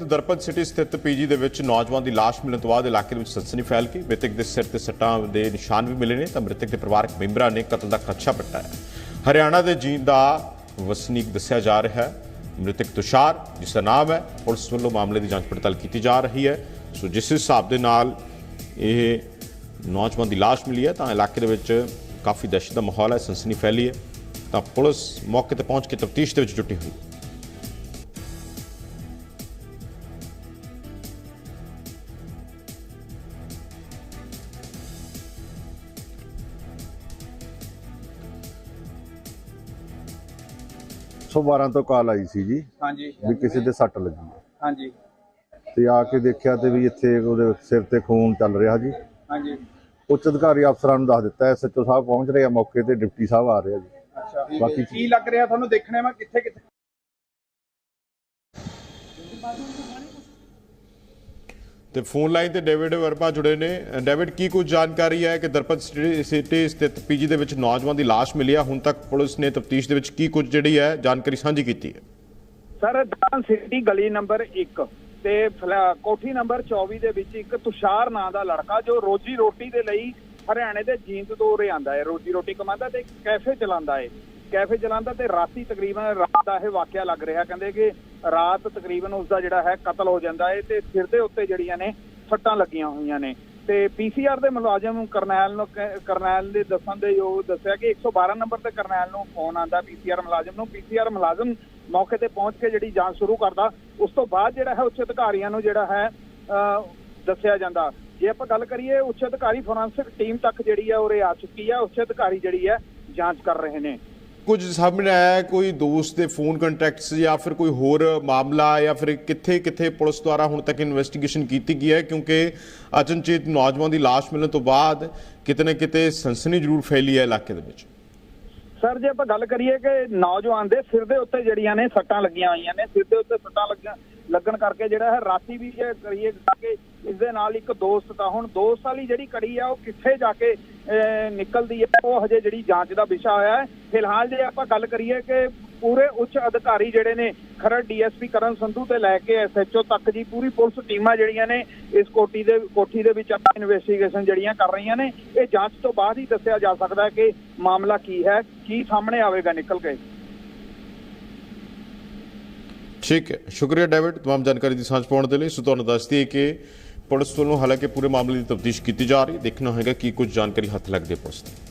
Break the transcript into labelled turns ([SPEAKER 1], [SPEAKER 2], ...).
[SPEAKER 1] ਦਰਪਤ city ਸਥਿਤ PG ਦੇ ਵਿੱਚ ਨੌਜਵਾਨ ਦੀ ਲਾਸ਼ ਮਿਲਣ ਤੋਂ ਬਾਅਦ ਇਲਾਕੇ ਦੇ ਵਿੱਚ ਸਨਸਨੀ ਫੈਲ ਗਈ ਮ੍ਰਿਤਕ ਦੇ ਸਿਰ ਤੇ ਸੱਟਾਂ ਦੇ ਨਿਸ਼ਾਨ ਵੀ ਮਿਲੇ ਨੇ ਤਾਂ ਮ੍ਰਿਤਕ ਦੇ ਪਰਿਵਾਰਕ ਮੈਂਬਰਾਂ ਨੇ ਕਤਲ ਦਾ ਖਦਸ਼ਾ ਪ੍ਰਗਟਾਇਆ। ਹਰਿਆਣਾ ਦੇ ਜੀਂਦ ਦਾ ਵਸਨੀਕ ਦੱਸਿਆ ਜਾ ਰਿਹਾ ਹੈ। ਮ੍ਰਿਤਕ ਤੁਸ਼ਾਰ, ਜਿਸ ਦਾ ਨਾਮ ਹੈ, ਪੁਲਿਸ ਵੱਲੋਂ ਮਾਮਲੇ ਦੀ ਜਾਂਚ ਪੜਤਾਲ ਕੀਤੀ ਜਾ ਰਹੀ ਹੈ। ਸੋ ਜਿਸ ਹਿਸਾਬ ਦੇ ਨਾਲ ਇਹ ਨੌਜਵਾਨ ਦੀ ਲਾਸ਼ ਮਿਲੀ ਹੈ ਤਾਂ ਇਲਾਕੇ ਦੇ ਵਿੱਚ ਕਾਫੀ ਦਹਿਸ਼ਤ ਦਾ ਮਾਹੌਲ ਹੈ ਸਨਸਨੀ ਫੈਲੀ ਹੈ। ਤਾਂ ਪੁਲਿਸ ਮੌਕੇ ਤੇ ਪਹੁੰਚ ਕੇ ਤਫਤੀਸ਼ ਦੇ ਵਿੱਚ ਜੁਟੀ ਹੋਈ। ਹੈ
[SPEAKER 2] ਸੌ 12 ਤੋਂ ਕਾਲ ਆਈ ਸੀ ਜੀ
[SPEAKER 3] ਹਾਂਜੀ।
[SPEAKER 2] ਵੀ ਕਿਸੇ ਦੇ ਸੱਟ ਲੱਗੀ ਹੈ।
[SPEAKER 3] ਹਾਂਜੀ।
[SPEAKER 2] ਤੇ ਆ ਕੇ ਦੇਖਿਆ ਤੇ ਵੀ ਇੱਥੇ ਉਹਦੇ ਸਿਰ ਤੇ ਖੂਨ ਚੱਲ ਰਿਹਾ ਜੀ।
[SPEAKER 3] ਹਾਂਜੀ।
[SPEAKER 2] ਉੱਚ ਅਧਿਕਾਰੀ ਅਫਸਰਾਂ ਨੂੰ ਦੱਸ ਦਿੱਤਾ ਐਸਐਚਓ ਸਾਹਿਬ ਪਹੁੰਚ ਰਹੇ ਆ ਮੌਕੇ ਤੇ ਡਿਪਟੀ ਸਾਹਿਬ ਆ ਰਹੇ ਆ ਜੀ।
[SPEAKER 3] ਅੱਛਾ
[SPEAKER 2] ਬਾਕੀ
[SPEAKER 3] ਕੀ ਲੱਗ ਰਿਹਾ ਤੁਹਾਨੂੰ ਦੇਖਣੇ ਮੈਂ ਕਿੱਥੇ ਕਿੱਥੇ
[SPEAKER 1] ਤੇ ਫੋਨ ਲਾਈਨ ਤੇ ਡੇਵਿਡ ਵਰਮਾ ਜੁੜੇ ਨੇ। ਡੇਵਿਡ, ਕੀ ਕੁਝ ਜਾਣਕਾਰੀ ਹੈ ਕਿ ਦਰਪਤ ਸਿਟੀ ਸਥਿਤ ਪੀਜੀ ਦੇ ਵਿੱਚ ਨੌਜਵਾਨ ਦੀ ਲਾਸ਼ ਮਿਲੀ ਹੈ? ਹੁਣ ਤੱਕ ਪੁਲਿਸ ਨੇ ਤਫਤੀਸ਼ ਦੇ ਵਿੱਚ ਕੀ ਕੁਝ ਜਿਹੜੀ ਹੈ ਜਾਣਕਾਰੀ ਸਾਂਝੀ ਕੀਤੀ ਹੈ?
[SPEAKER 3] ਸਰ ਦਾਨ ਸਿਟੀ ਗਲੀ ਨੰਬਰ 1 ਤੇ ਕੋਠੀ ਨੰਬਰ 24 ਦੇ ਵਿੱਚ ਇੱਕ ਤੁਸ਼ਾਰ ਨਾਂ ਦਾ ਲੜਕਾ ਜੋ ਰੋਜੀ ਰੋਟੀ ਦੇ ਲਈ ਹਰਿਆਣੇ ਦੇ ਜੀਂਦ ਤੋਂ ਉਰੇ ਹੈ। ਰੋਜੀ ਰੋਟੀ ਕਮਾਉਂਦਾ ਤੇ ਕੈਫੇ ਚਲਾਉਂਦਾ ਹੈ। ਕੈਫੇ ਚਲਾਉਂਦਾ ਤੇ ਰਾਤੀ ਤਕਰੀਬਨ ਰਾਤ ਦਾ ਇਹ ਵਾਕਿਆ ਲੱਗ ਰਿਹਾ। ਕਹਿੰਦੇ ਕਿ ਰਾਤ ਤਕਰੀਬਨ ਉਸ ਦਾ ਜਿਹੜਾ ਹੈ ਕਤਲ ਹੋ ਜਾਂਦਾ ਹੈ ਤੇ ਸਿਰ ਦੇ ਉੱਤੇ ਜਿਹੜੀਆਂ ਨੇ ਫੱਟਾਂ ਲੱਗੀਆਂ ਹੋਈਆਂ ਨੇ। ਤੇ ਪੀਸੀਆਰ ਦੇ ਮੁਲਾਜ਼ਮ ਕਰਨੈਲ ਨੂੰ ਕਰਨੈਲ ਦੇ ਦੱਸਣ ਦੇ ਯੋਗ ਦੱਸਿਆ ਕਿ 112 ਨੰਬਰ ਤੇ ਕਰਨੈਲ ਨੂੰ ਫੋਨ ਆਂਦਾ ਪੀਸੀਆਰ ਮੁਲਾਜ਼ਮ ਨੂੰ। ਪੀਸੀਆਰ ਮੁਲਾਜ਼ਮ ਮੌਕੇ ਤੇ ਪਹੁੰਚ ਕੇ ਜਿਹੜੀ ਜਾਂਚ ਸ਼ੁਰੂ ਕਰਦਾ ਉਸ ਤੋਂ ਬਾਅਦ ਜਿਹੜਾ ਹੈ ਉੱਚ ਅਧਿਕਾਰੀਆਂ ਨੂੰ ਜਿਹੜਾ ਹੈ ਅਹ, ਦੱਸਿਆ ਜਾਂਦਾ। ਜੇ ਆਪਾਂ ਗੱਲ ਕਰੀਏ ਉੱਚ ਅਧਿਕਾਰੀ ਫੋਰੈਂਸਿਕ ਟੀਮ ਤੱਕ ਜਿਹੜੀ ਹੈ ਉਰੇ ਆ ਚੁੱਕੀ ਹੈ ਉੱਚ ਅਧਿਕਾਰੀ ਜਿਹੜੀ ਹੈ ਜਾਂਚ ਕਰ ਰਹੇ ਨੇ।
[SPEAKER 1] ਕੁਝ ਸਾਹਮਣੇ ਆਇਆ ਕੋਈ ਦੋਸਤ ਦੇ ਫੋਨ ਕੰਟੈਕਟਸ ਜਾਂ ਫਿਰ ਕੋਈ ਹੋਰ ਮਾਮਲਾ ਜਾਂ ਫਿਰ ਕਿੱਥੇ ਕਿੱਥੇ ਪੁਲਿਸ ਦੁਆਰਾ ਹੁਣ ਤੱਕ ਇਨਵੈਸਟੀਗੇਸ਼ਨ ਕੀਤੀ ਗਈ ਹੈ, ਕਿਉਂਕਿ ਅਚਨਚੇਤ ਨੌਜਵਾਨ ਦੀ ਲਾਸ਼ ਮਿਲਣ ਤੋਂ ਬਾਅਦ ਕਿਤੇ ਨਾ ਕਿਤੇ ਸਨਸਨੀ ਜ਼ਰੂਰ ਫੈਲੀ ਹੈ ਇਲਾਕੇ ਦੇ ਵਿੱਚ।
[SPEAKER 3] ਸਰ ਜੇ ਆਪਾਂ ਗੱਲ ਕਰੀਏ ਕਿ ਨੌਜਵਾਨ ਦੇ ਸਿਰ ਦੇ ਉੱਤੇ ਜਿਹੜੀਆਂ ਨੇ ਸੱਟਾਂ ਲੱਗੀਆਂ ਹੋਈਆਂ ਨੇ ਸਿਰ ਦੇ ਉੱਤੇ ਸੱਟਾਂ ਲੱਗੀਆਂ ਲੱਗਣ ਕਰਕੇ ਜਿਹੜਾ ਹੈ ਰਾਤੀ ਵੀ ਜੇ ਕਰੀਏ ਕਿ ਇਸ ਦੇ ਨਾਲ ਇੱਕ ਦੋਸਤ ਦਾ ਹੁਣ ਦੋਸਤ ਵਾਲੀ ਜਿਹੜੀ ਕੜੀ ਆ ਉਹ ਕਿੱਥੇ ਜਾ ਕੇ ਅਹ, ਨਿਕਲਦੀ ਹੈ ਉਹ ਹਜੇ ਜਿਹੜੀ ਜਾਂਚ ਦਾ ਵਿਸ਼ਾ ਹੋਇਆ ਹੈ। ਫਿਲਹਾਲ ਜੇ ਆਪਾਂ ਗੱਲ ਕਰੀਏ ਕਿ ਪੂਰੇ ਉੱਚ ਅਧਿਕਾਰੀ ਜਿਹੜੇ ਨੇ ਖਰੜ ਡੀਐਸਪੀ ਕਰਨ ਸੰਧੂ ਤੇ ਲੈ ਕੇ ਐਸਐਚਓ ਤੱਕ ਜੀ ਪੂਰੀ ਪੁਲਿਸ ਟੀਮਾਂ ਜਿਹੜੀਆਂ ਨੇ ਇਸ ਕੋਠੀ ਦੇ ਕੋਠੀ ਦੇ ਵਿੱਚ ਆਪਾਂ ਇਨਵੈਸਟੀਗੇਸ਼ਨ ਜਿਹੜੀਆਂ ਕਰ ਰਹੀਆਂ ਨੇ ਇਹ ਜਾਂਚ ਤੋਂ ਬਾਅਦ ਹੀ ਦੱਸਿਆ ਜਾ ਸਕਦਾ ਹੈ ਕਿ ਮਾਮਲਾ ਕੀ ਹੈ ਕੀ ਸਾਹਮਣੇ ਆਵੇਗਾ ਨਿਕਲ ਕੇ
[SPEAKER 1] ਠੀਕ ਹੈ ਸ਼ੁਕਰੀਆ ਡੇਵਿਡ तमाम ਜਾਣਕਾਰੀ ਦੀ ਸਾਂਝ ਪਾਉਣ ਦੇ ਲਈ ਸੋ ਤੁਹਾਨੂੰ ਦੱਸ ਦਈਏ ਕਿ ਪੁਲਿਸ ਵੱਲੋਂ ਹਾਲਾਂਕਿ ਪੂਰੇ ਮਾਮਲੇ ਦੀ ਤਫਤੀਸ਼ ਕੀਤੀ ਜਾ ਰਹੀ ਹੈ ਦੇਖਣਾ ਹੋਏਗਾ ਕੀ ਕੁਝ ਜਾਣਕਾਰੀ ਹੱਥ ਲੱਗਦੀ ਹੈ ਪੁਲਿਸ ਦੀ